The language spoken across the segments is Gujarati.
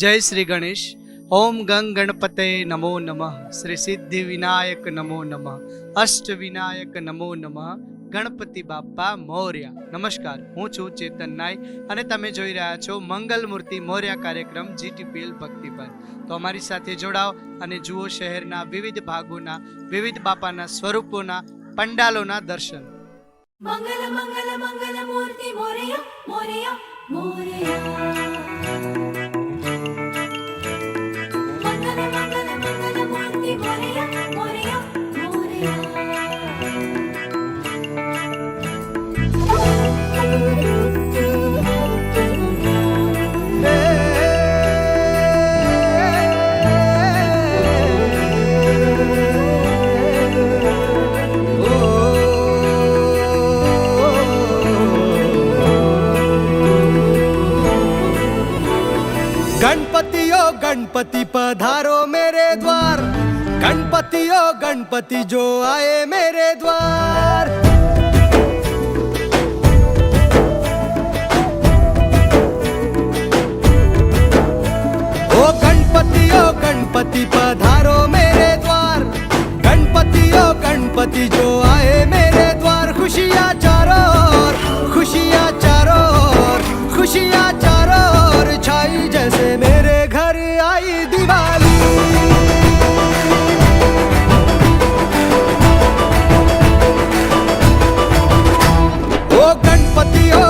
જય શ્રી ગણેશ. ઓમ ગંગ ગણપતે નમો નમઃ. શ્રી સિદ્ધિ વિનાયક નમો નમઃ. અષ્ટ વિનાયક નમો નમઃ. ગણપતિ બાપ્પા મોર્યા. નમસ્કાર. હું છું ચેતન નાય અને તમે જોઈ રહ્યા છો મંગલ મૂર્તિ મોર્યા કાર્યક્રમ જીટીપીએલ ભક્તિ પર. તો અમારી સાથે જોડાઓ અને જુઓ શહેરના વિવિધ ભાગોના, વિવિધ બાપાના સ્વરૂપોના, પંડાલોના દર્શન. મંગલ મંગલ મંગલ મૂર્તિ મોરયા મોરયા મોરયા. गणपति पधारो मेरे द्वार। गणपतियो, गणपति जो आए मेरे द्वार। ओ गणपतियो, गणपति पधारो मेरे द्वार। गणपतियो, गणपति जो आए मेरे द्वार। खुशियाँ चारों खुशियाँ चारों खुशियाँ चारों छाई जैसे मेरे घर आई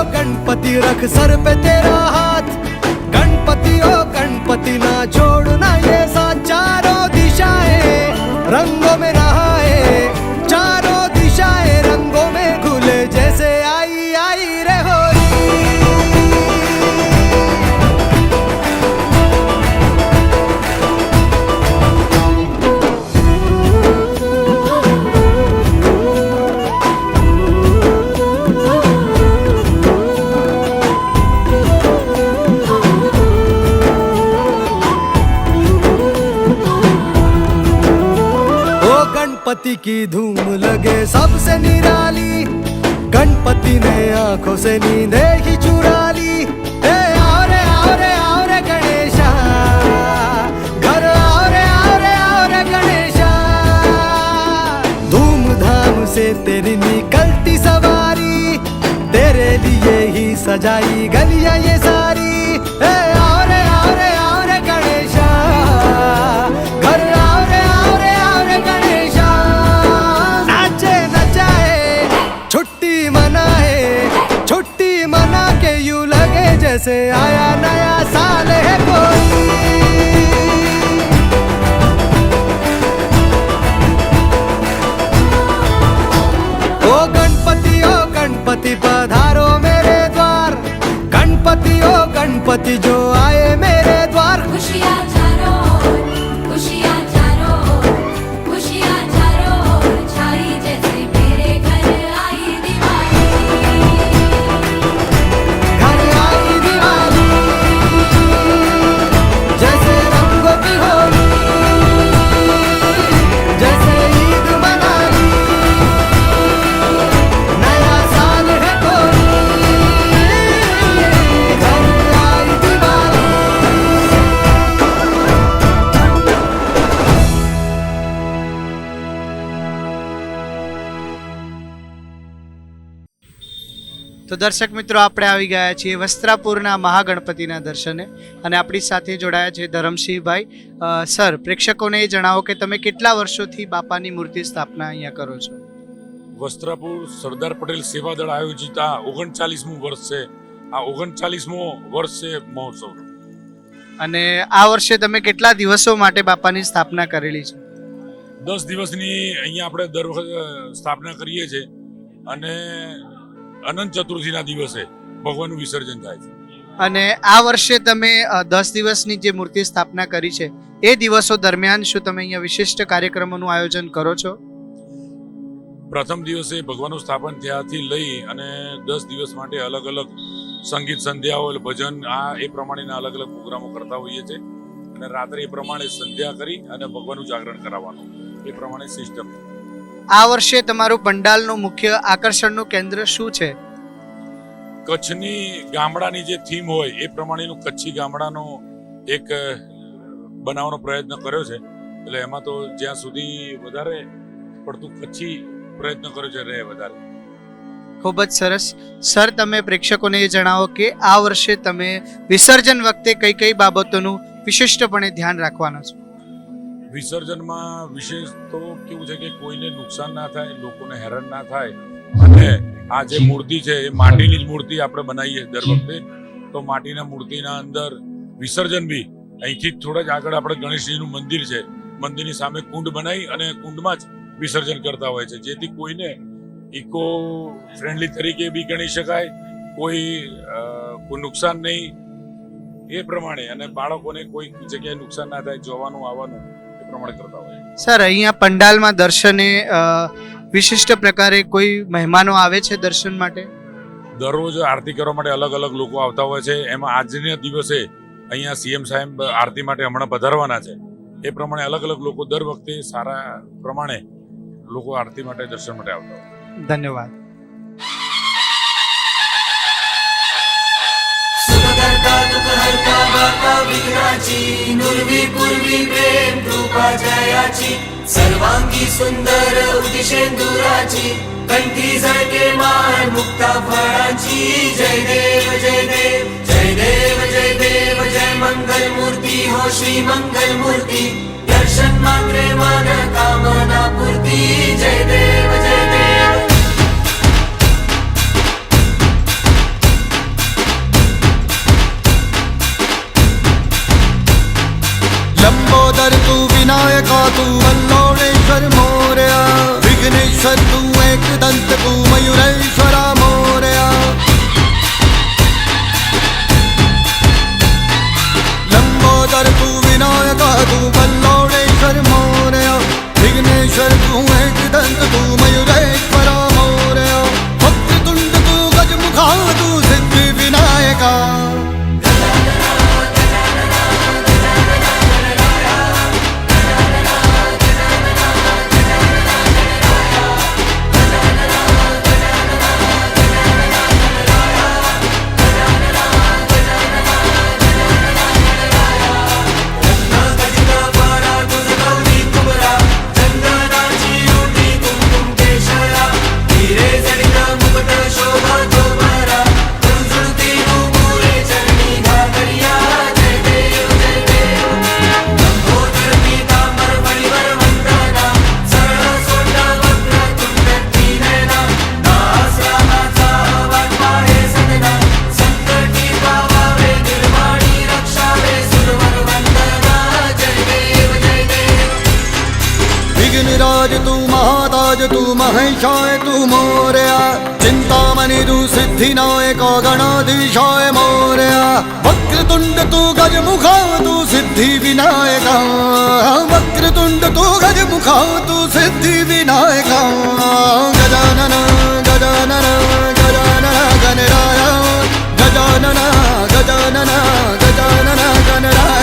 ओ गणपति रख सर पे तेरा हाथ गणपति ओ गणपति ना छोड़ना गणपति की धूम लगे सबसे निराली। गणपति ने आँखों से नींदे ही चुरा ली ए आओ रे आओ रे आओ रे गणेशा। घर आओ रे आओ रे आओ रे गणेशा से तेरी निकलती सवारी। तेरे लिए ही सजाई गलियाँ ये सारी जैसे आया नया साल है कोई। ओ गणपति ओ गणपति, पधारो मेरे द्वार। गणपति, ओ गणपति, जो તો દર્શક મિત્રો આપણે આવી ગયા છીએ વસ્ત્રાપુરના મહાગણપતિના દર્શને અને આપણી સાથે જોડાયા છે ધરમસિંહભાઈ. સર પ્રેક્ષકોને એ જણાવો કે તમે કેટલા વર્ષોથી બાપાની મૂર્તિ સ્થાપના અહીંયા કરો છો? વસ્ત્રાપુર સરદાર પટેલ સેવા દળ આયોજિત આ ઓગણચાલીસમું વર્ષ છે. આ ઓગણચાલીસમો વર્ષ છે મહોત્સવ. અને આ વર્ષે તમે કેટલા દિવસો માટે બાપાની સ્થાપના કરેલી છે? દસ દિવસની અહીંયા આપણે દર વખત સ્થાપના કરીએ છીએ. અને અનંત ચતુર્થીના દિવસે ભગવાનનું વિસર્જન થાય છે. અને આ વર્ષે તમે દસ દિવસની જે મૂર્તિ સ્થાપના કરી છે એ દિવસો દરમિયાન શું તમે અહીંયા વિશિષ્ટ કાર્યક્રમોનું આયોજન કરો છો? પ્રથમ દિવસે ભગવાનનું સ્થાપન થયાથી લઈ અને દસ દિવસ માટે અલગ અલગ સંગીત સંધ્યાઓ ભજન આ એ પ્રમાણેના અલગ અલગ પ્રોગ્રામો કરતા હોઈએ છીએ. અને રાત્રે એ પ્રમાણે સંધ્યા કરી અને ભગવાનનું જાગરણ કરાવવાનું. એ પ્રમાણે સિસ્ટમ આ વર્ષે તમારું પંડાલનું મુખ્ય આકર્ષણનું કેન્દ્ર શું છે? કચ્છની ગામડાની જે થીમ હોય એ પ્રમાણેનું કચ્છી ગામડાનો એક બનાવવાનો પ્રયત્ન કર્યો છે. એટલે એમાં તો જ્યાં સુધી વધારે પડતું કચ્છી પ્રયત્ન કર્યો છે રહે વધારે. ખૂબ જ સરસ. સર તમે પ્રેક્ષકોને એ જણાવો કે આ વર્ષે તમે વિસર્જન વખતે કઈ કઈ બાબતોનું વિશિષ્ટપણે ધ્યાન રાખવાના છો? વિસર્જનમાં વિશેષ તો કેવું છે કે કોઈને નુકસાન ના થાય લોકોને હેરાન ના થાય. અને આ જે મૂર્તિ છે એ માટીની જ મૂર્તિ આપણે બનાવીએ દર વખતે. તો માટીના મૂર્તિના અંદર વિસર્જન બી. અહીંથી થોડા જ આગળ આપણે ગણેશજીનું મંદિર છે. મંદિરની સામે કુંડ બનાવી અને કુંડમાં જ વિસર્જન કરતા હોય છે. જેથી કોઈને ઇકો ફ્રેન્ડલી તરીકે બી ગણી શકાય. કોઈ કોઈ નુકસાન નહીં. એ પ્રમાણે અને બાળકોને કોઈ જગ્યાએ નુકસાન ના થાય જવાનું આવવાનું. પ્રમાણે કરતા હોય. સર અહીંયા પંડાલમાં દર્શને વિશિષ્ટ પ્રકારે કોઈ મહેમાનો આવે છે દર્શન માટે? દરરોજ આરતી કરવા માટે અલગ અલગ લોકો આવતા હોય છે. એમાં આજના દિવસે અહીંયા સીએમ સાહેબ આરતી માટે હમણાં પધારવાના છે. એ પ્રમાણે અલગ અલગ લોકો દર વખતે સારા પ્રમાણે લોકો આરતી માટે દર્શન માટે આવતા હોય. ધન્યવાદ. હરતા દુઃખ હરતા વાતા વિઘ્નાચી નુર્વી પૂર્વી પ્રેમ કૃપા જયાચી સર્વાંગી સુંદર ઉદિશેન્દુરાચી કંઠી ઝળકે માણ મુક્તા ફળાચી જય દેવ જય દેવ જય દેવ જય દેવ જય મંગલ મૂર્તિ હો શ્રી મંગલ મૂર્તિ દર્શન માત્રે महाताज तू महेशाय तू मोरया चिंतामणि तू सिद्धिनायक गणाधीशाय मोरया वक्रतुंड तू गजमुखा तू सिद्धि विनायका वक्रतुंड तू गजमुखा तू सिद्धि विनायका गजानन गजानन गजानन गणराय गजानन गजानन गजानन गणराय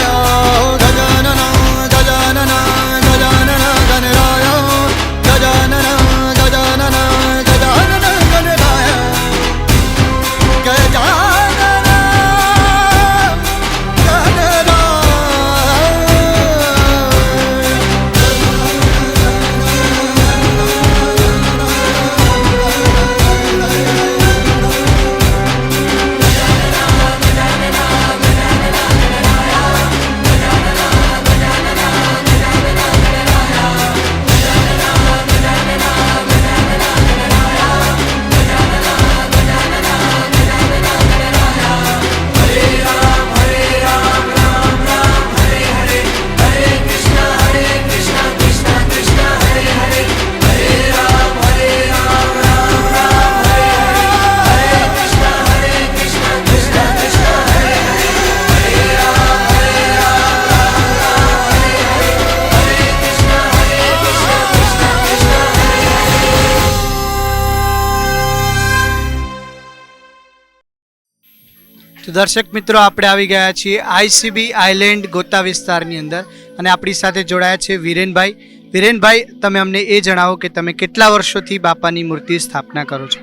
તો દર્શક મિત્રો, આપણે આવી ગયા છીએ આઈસીબી આઇલેન્ડ ગોતા વિસ્તારની અંદર અને આપણી સાથે જોડાયા છે વિરેનભાઈ. વિરેનભાઈ, તમે અમને એ જણાવો કે તમે કેટલા વર્ષોથી બાપાની મૂર્તિ સ્થાપના કરો છો?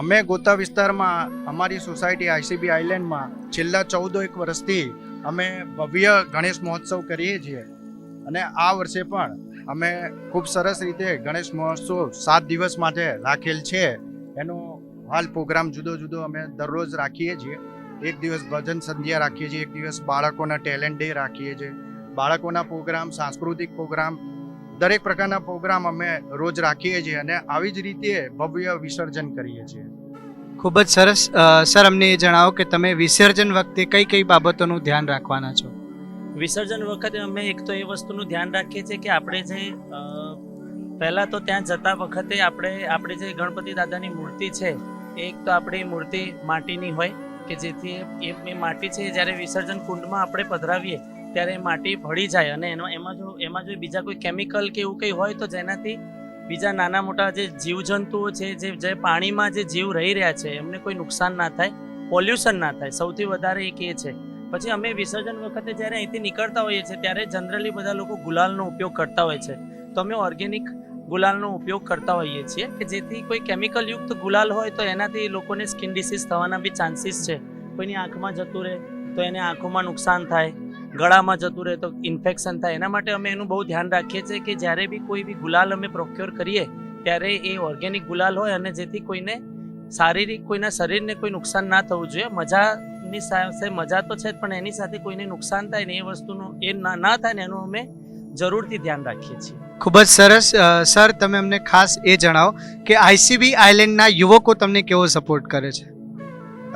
અમે ગોતા વિસ્તારમાં, અમારી સોસાયટી આઈસીબી આઇલેન્ડમાં છેલ્લા ચૌદ એક વર્ષથી અમે ભવ્ય ગણેશ મહોત્સવ કરીએ છીએ. અને આ વર્ષે પણ અમે ખૂબ સરસ રીતે ગણેશ મહોત્સવ સાત દિવસ માટે રાખેલ છે. એનો હાલ પ્રોગ્રામ જુદો જુદો અમે દરરોજ રાખીએ છીએ. એક દિવસ ભજન સંધ્યા રાખીએ છીએ એક દિવસ બાળકોના ટેલેન્ટ ડે રાખીએ છીએ. બાળકોના પ્રોગ્રામ સાંસ્કૃતિક પ્રોગ્રામ દરેક પ્રકારના પ્રોગ્રામ અમે રોજ રાખીએ છીએ અને આવી જ રીતે ભવ્ય વિસર્જન કરીએ છીએ. ખૂબ જ સરસ. સર અમને એ જણાવો કે તમે વિસર્જન વખતે કઈ કઈ બાબતોનું ધ્યાન રાખવાના છો? વિસર્જન વખતે અમે એક તો એ વસ્તુનું ધ્યાન રાખીએ છીએ કે આપણે જે પહેલાં તો ત્યાં જતા વખતે આપણે આપણે જે ગણપતિ દાદાની મૂર્તિ છે એ એક તો આપણી મૂર્તિ માટીની હોય કે જેથી એ માટી છે જ્યારે વિસર્જન કુંડમાં આપણે પધરાવીએ, ત્યારે એ માટી ભળી જાય અને એનો એમાં જો એમાં જો બીજા કોઈ કેમિકલ કે એવું કંઈ હોય તો જેનાથી બીજા નાના મોટા જે જીવજંતુઓ છે, જે જે પાણીમાં જે જીવ રહી રહ્યા છે, એમને કોઈ નુકસાન ના થાય પોલ્યુશન ના થાય. સૌથી વધારે એક એ છે. પછી અમે વિસર્જન વખતે જ્યારે અહીંથી નીકળતા હોઈએ છીએ, ત્યારે જનરલી બધા લોકો ગુલાલનો ઉપયોગ કરતા હોય છે. તો અમે ઓર્ગેનિક ગુલાલનો ઉપયોગ કરતા હોઈએ છીએ કે જેથી કોઈ કેમિકલ યુક્ત ગુલાલ હોય તો એનાથી લોકોને સ્કિન ડિસીઝ થવાના બી ચાન્સીસ છે. કોઈની આંખમાં જતું રહે તો એને આંખોમાં નુકસાન થાય, ગળામાં જતું રહે તો ઇન્ફેક્શન થાય. એના માટે અમે એનું બહુ ધ્યાન રાખીએ છીએ કે જ્યારે બી કોઈ બી ગુલાલ અમે પ્રોક્યોર કરીએ, ત્યારે એ ઓર્ગેનિક ગુલાલ હોય અને જેથી કોઈને શારીરિક કોઈના શરીરને કોઈ નુકસાન ના થવું જોઈએ. મજાની સાથે મજા તો છે પણ એની સાથે કોઈને નુકસાન થાય ને એ વસ્તુનું એ ના થાય ને એનું અમે જરૂરથી ધ્યાન રાખીએ છીએ. ખૂબ જ સરસ સર તમે અમને ખાસ એ જણાવો કે આઈસીબી આઇલેન્ડના યુવકો તમને કેવો સપોર્ટ કરે છે?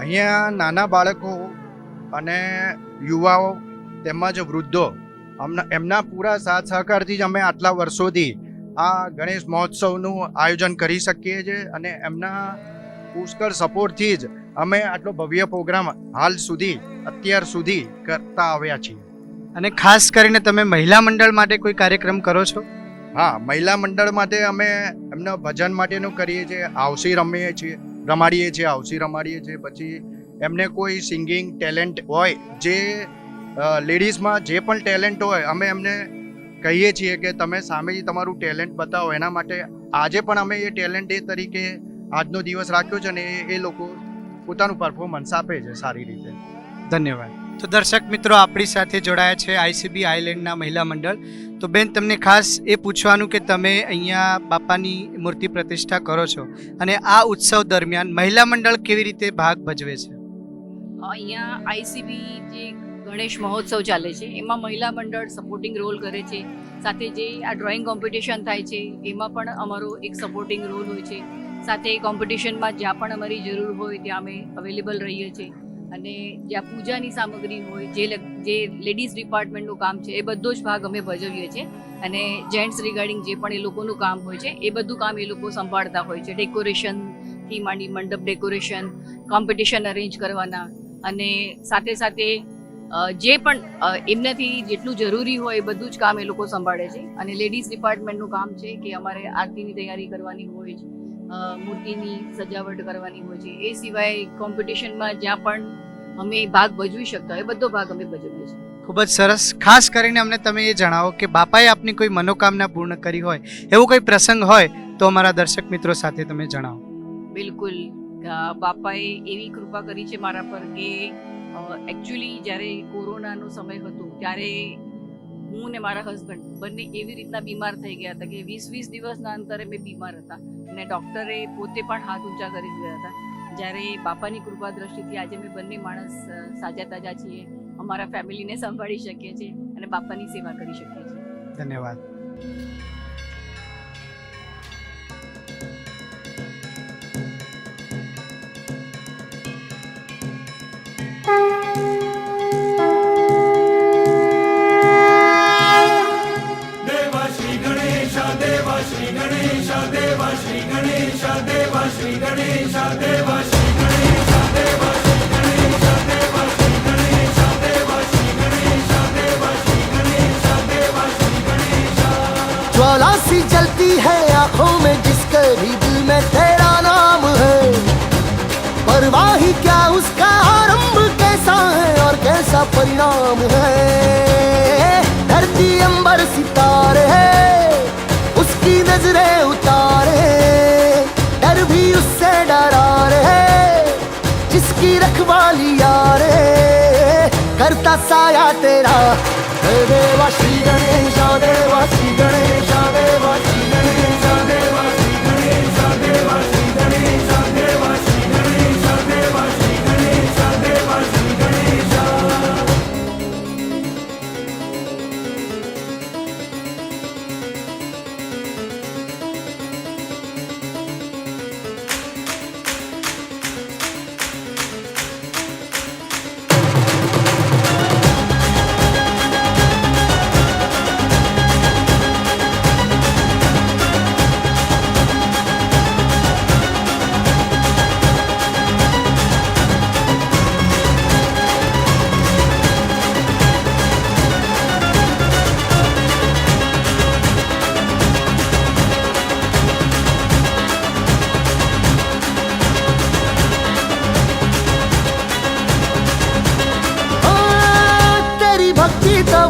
અહીંયા નાના બાળકો અને યુવાઓ તેમજ વૃદ્ધો એમના પૂરા સાથ સહકારથી જ અમે આટલા વર્ષોથી આ ગણેશ મહોત્સવનું આયોજન કરી શકીએ છીએ અને એમના પુષ્કળ સપોર્ટથી જ અમે આટલો ભવ્ય પ્રોગ્રામ હાલ સુધી અત્યાર સુધી કરતા આવ્યા છીએ. અને ખાસ કરીને તમે મહિલા મંડળ માટે કોઈ કાર્યક્રમ કરો છો? હા, મહિલા મંડળ માટે અમે એમના ભજન માટેનું કરીએ છીએ, આવસી રમીએ છીએ, રમાડીએ છીએ, આવસી રમાડીએ છીએ. પછી એમને કોઈ સિંગિંગ ટેલેન્ટ હોય, જે લેડીઝમાં જે પણ ટેલેન્ટ હોય, અમે એમને કહીએ છીએ કે તમે સામેથી તમારું ટેલેન્ટ બતાવો. એના માટે આજે પણ અમે એ ટેલેન્ટ ડે તરીકે આજનો દિવસ રાખ્યો છે અને એ- એ લોકો પોતાનું પરફોર્મન્સ આપે છે સારી રીતે. ધન્યવાદ. તો દર્શક મિત્રો, આપણી સાથે જોડાયા છે આઈસીબી આઇલેન્ડના મહિલા મંડળ. તો બેન, તમને ખાસ એ પૂછવાનું કે તમે અહીંયા બાપાની મૂર્તિ પ્રતિષ્ઠા કરો છો અને આ ઉત્સવ દરમિયાન મહિલા મંડળ કેવી રીતે ભાગ ભજવે છે? અહીંયા આઈસીબી જે ગણેશ મહોત્સવ ચાલે છે, એમાં મહિલા મંડળ સપોર્ટિંગ રોલ કરે છે. સાથે જે આ ડ્રોઈંગ કોમ્પિટિશન થાય છે, એમાં પણ અમારો એક સપોર્ટિંગ રોલ હોય છે. સાથે કોમ્પિટિશનમાં જ્યાં પણ અમારી જરૂર હોય, ત્યાં અમે અવેલેબલ રહીએ છીએ. અને જ્યાં પૂજાની સામગ્રી હોય, જે જે લેડીઝ ડિપાર્ટમેન્ટનું કામ છે, એ બધો જ ભાગ અમે ભજવીએ છીએ. અને જેન્ટ્સ રિગાર્ડિંગ જે પણ એ લોકોનું કામ હોય છે, એ બધું કામ એ લોકો સંભાળતા હોય છે. ડેકોરેશનથી માંડી મંડપ ડેકોરેશન, કોમ્પિટિશન અરેન્જ કરવાના. અને સાથે સાથે જે પણ એમનાથી જેટલું જરૂરી હોય એ બધું જ કામ એ લોકો સંભાળે છે. અને લેડીઝ ડિપાર્ટમેન્ટનું કામ છે કે અમારે આરતીની તૈયારી કરવાની હોય છે મૂર્તિની સજાવટ કરવાની હોય છે. એ સિવાય કોમ્પિટિશનમાં જ્યાં પણ અમે ભાગ ભજવી શકતા હોય એ બધો ભાગ અમે ભજવીએ છીએ. ખૂબ જ સરસ. ખાસ કરીને અમને તમે એ જણાવો કે બાપાએ આપની કોઈ મનોકામના પૂર્ણ કરી હોય એવો કોઈ પ્રસંગ હોય તો અમારા દર્શક મિત્રો સાથે તમે જણાવો. બિલકુલ. બાપાએ એવી કૃપા કરી છે મારા પર કે એકચ્યુઅલી જ્યારે કોરોનાનો સમય હતો ત્યારે હું ને મારા હસબન્ડ બંને એવી રીતના બીમાર થઈ ગયા હતા કે વીસ વીસ દિવસના અંતરે મેં બીમાર હતા. અને ડૉક્ટરે પોતે પણ હાથ ઊંચા કરી દીધા હતા. જ્યારે બાપાની કૃપા દ્રષ્ટિથી આજે મેં બંને માણસ સાજા તાજા છીએ, અમારા ફેમિલીને સંભાળી શકીએ છીએ અને બાપાની સેવા કરી શકીએ છીએ. ધન્યવાદ. परवाही क्या उसका आरंभ कैसा है और कैसा परिणाम है धरती अंबर सितारे है उसकी नजरें उतारे डर भी उससे डरा रे जिसकी रखवाली यारे कर आता साया तेरा हे देवा श्री गणेश देवा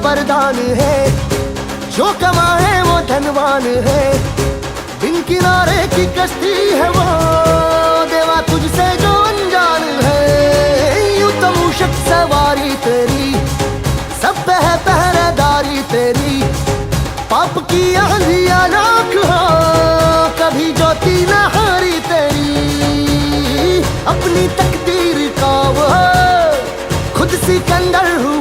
वरदान है। जो कमाए वो धनवान है। बिन किनारे की कश्ती है वो। देवा तुझसे जो अनजान है। यू तो मूषक सवारी तेरी। सब है पहरेदारी तेरी। पाप की आंधिया नाक हो। कभी ज्योति न हारी तेरी। अपनी तकदीर का वो। खुद सिकंदर हुआ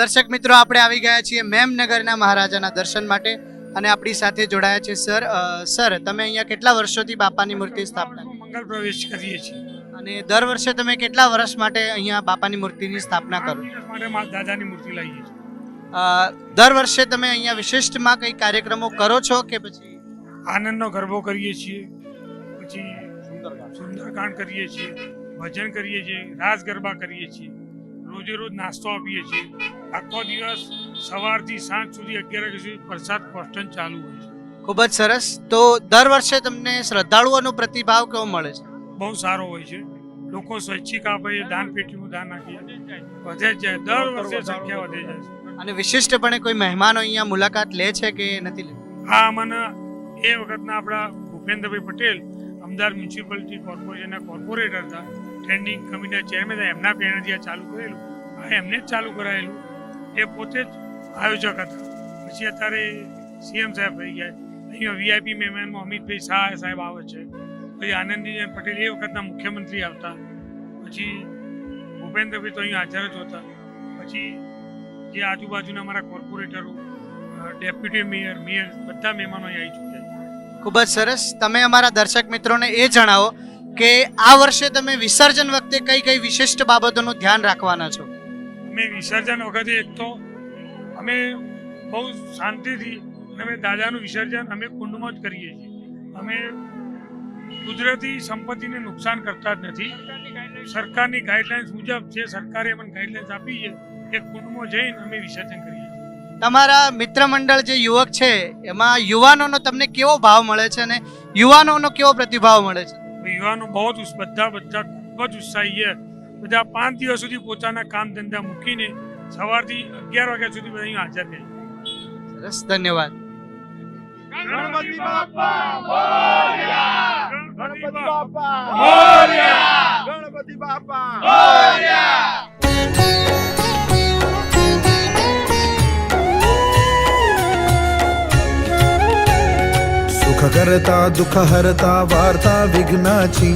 દર્શક મિત્રો આપણે આવી ગયા છીએ મેમનગરના મહારાજાના દર્શન માટે અને આપણી સાથે જોડાયા છે સર. સર તમે અહીંયા કેટલા વર્ષોથી બાપાની મૂર્તિ સ્થાપના? મંગળ પ્રવેશ કરીએ છીએ. અને દર વર્ષે તમે કેટલા વર્ષ માટે અહીંયા બાપાની મૂર્તિની સ્થાપના કરો? માટે મારા દાદાની મૂર્તિ લાવીએ છીએ. દર વર્ષે તમે અહીંયા વિશિષ્ટમાં કઈ કાર્યક્રમો કરો છો કે પછી? આનંદનો ગરબો કરીએ છીએ પછી સુંદરકાંડ કરીએ છીએ ભજન કરીએ છીએ રાસ ગરબા કરીએ છીએ. રોજે રોજ નાસ્તો આપીએ છીએ. આખો દિવસ સવારથી સાંજ સુધી અગિયાર વાગ્યા સુધી પ્રસાદ કોસ્ટન ચાલુ હોય છે. ખૂબ જ સરસ. તો દર વર્ષે તમને શ્રદ્ધાળુઓનો પ્રતિભાવ કેવો મળે છે? બહુ સારો હોય છે. લોકો સ્વૈચ્છિક આપે છે દાન પેટીનું દાન આપીએ વધે જ જાય. દર વર્ષે સંખ્યા વધે જાય છે. અને વિશિષ્ટપણે કોઈ મહેમાનો અહીંયા મુલાકાત લે છે કે નથી લેતા? આ મને એ વખતના આપણા ભૂપેન્દ્રભાઈ પટેલ અમદાવાદ મ્યુનિસિપાલિટી કોર્પોરેશનના કોર્પોરેટર હતા. ટ્રેન્ડિંગ કમિટીના ચેરમેન હતા. એમના પ્રેરણાથી આ ચાલુ કરેલું. આ એમને જ ચાલુ કરાયેલું. એ પોતે જ આયોજક હતા. પછી અત્યારે સીએમ સાહેબ થઈ ગયા. અહીંયા વીઆઈપી મહેમાનમાં અમિતભાઈ શાહ સાહેબ આવે છે. પછી આનંદીબેન પટેલ એ વખતના મુખ્યમંત્રી આવતા. પછી ભૂપેન્દ્રભાઈ તો અહીંયા હાજર જ હતા. પછી જે આજુબાજુના અમારા કોર્પોરેટરો ડેપ્યુટી મેયર મેયર બધા મહેમાનો અહીં આવી ચૂક્યા ખૂબ જ સરસ. તમે અમારા દર્શક મિત્રોને એ જણાવો કે આ વર્ષે તમે વિસર્જન વખતે કઈ કઈ વિશિષ્ટ બાબતોનું ધ્યાન રાખવાના છો? અમે વિસર્જન વખતે એક તો અમે બહુ શાંતિથી અમે દાદાનું વિસર્જન અમે કુંડમાં જ કરીએ છીએ. અમે કુદરતી સંપત્તિને નુકસાન કરતા જ નથી. સરકારની ગાઈડલાઇન્સ મુજબ જે સરકારે અમને ગાઈડલાઇન્સ આપી છે, એ કુંડમાં જઈને અમે વિસર્જન કરીએ તમારા મિત્ર મંડળ જે યુવક છે એમાં યુવાનોનો તમને કેવો ભાવ મળે છે અને યુવાનોનો કેવો પ્રતિભાવ મળે છે? યુવાનો બહુ જ બધા બધા ખૂબ જ ઉત્સાહી છે. બધા પાંચ દિવસ સુધી પોતાના કામ ધંધા મૂકીને સવારથી અગિયાર વાગ્યા સુધી બધા અહીં હાજર રહે. સરસ ધન્યવાદ. ગણપતિ બાપા ગણપતિ બાપા. ગણપતિ બાપા सुख करता दुख हरता वार्ता विघ्नाची.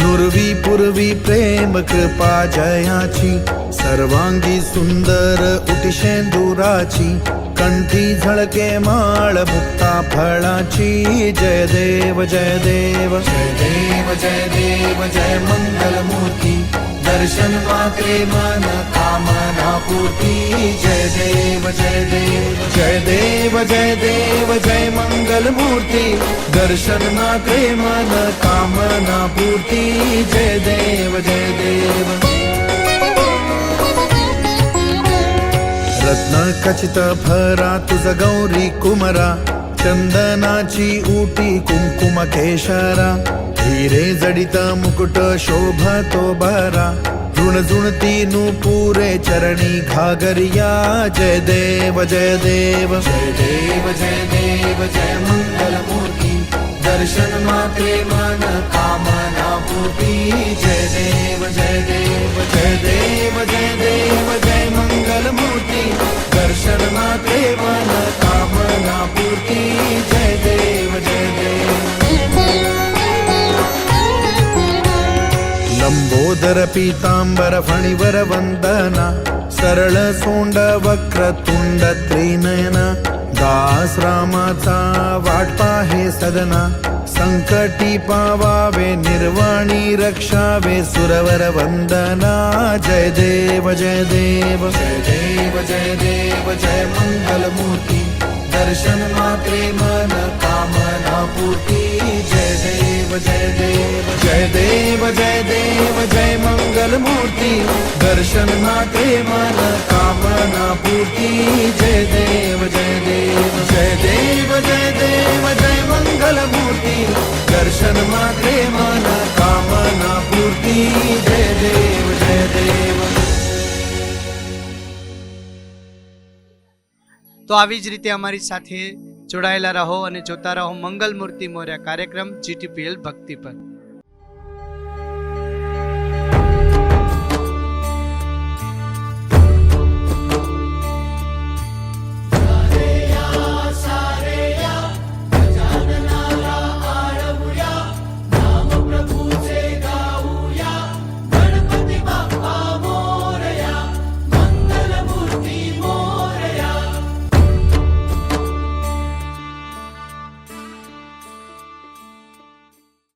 नुरवी पूर्वी प्रेम कृपा जयाची. सर्वांगी सुंदर उटिशेंदुराची कंठी झळके माळ मुक्ता फळाची. जय देव जय देव. जय देव जय देव जय मंगल मूर्ती दर्शन मात्रे मन कामना पूर्ती जय देव जय देव जय देव जय देव जय मंगल मूर्ती दर्शन मात्रे मन कामना पूर्ती जय देव जय देव. रत्न खचित भरा तुझ गौरी कुमरा. चंदनाची उटी कुंकुम केशरा. ધીરે જડિતા મુકુટ શોભા તો બારા. ઋણ ઝુણતીનું પૂરે ચરણી ઘાગરિયા જય દેવ જય દેવ. જય દેવ જય દેવ, જય મંગલ મૂર્તિ દર્શન માત્રે મન કામના પૂર્તિ જય દેવ જય દેવ જય દેવ જય દેવ, જય મંગલ મૂર્તિ દર્શન માત્રે મન કામના પૂર્તિ જય દેવ જય દેવ. लंबोदर पीतांबर फणिवर वंदना सरळ सोंड वक्र तुंड त्रिनयना दास रामाचा वाट पाहे सदना संकटी पावावे निर्वाणी रक्षावे सुरवर वंदना जय देव जय देव जय देव जय देव जय मंगल मूर्ती दर्शन मात्रे मन कामना पूर्ती જય દેવ જય દેવ, જય મંગલ મૂર્તિ. દર્શન માટે મન કામના પૂર્તિ. જય દેવ જય દેવ જય દેવ જય દેવ, જય મંગલ મૂર્તિ. દર્શન માટે મન કામના પૂર્તિ. જય દેવ જય દેવ. તો આવી જ રીતે અમારી સાથે જોડાયેલા રહો અને જોતા રહો મંગલ મૂર્તિ મોર્યા કાર્યક્રમ જીટીપીએલ ભક્તિ પર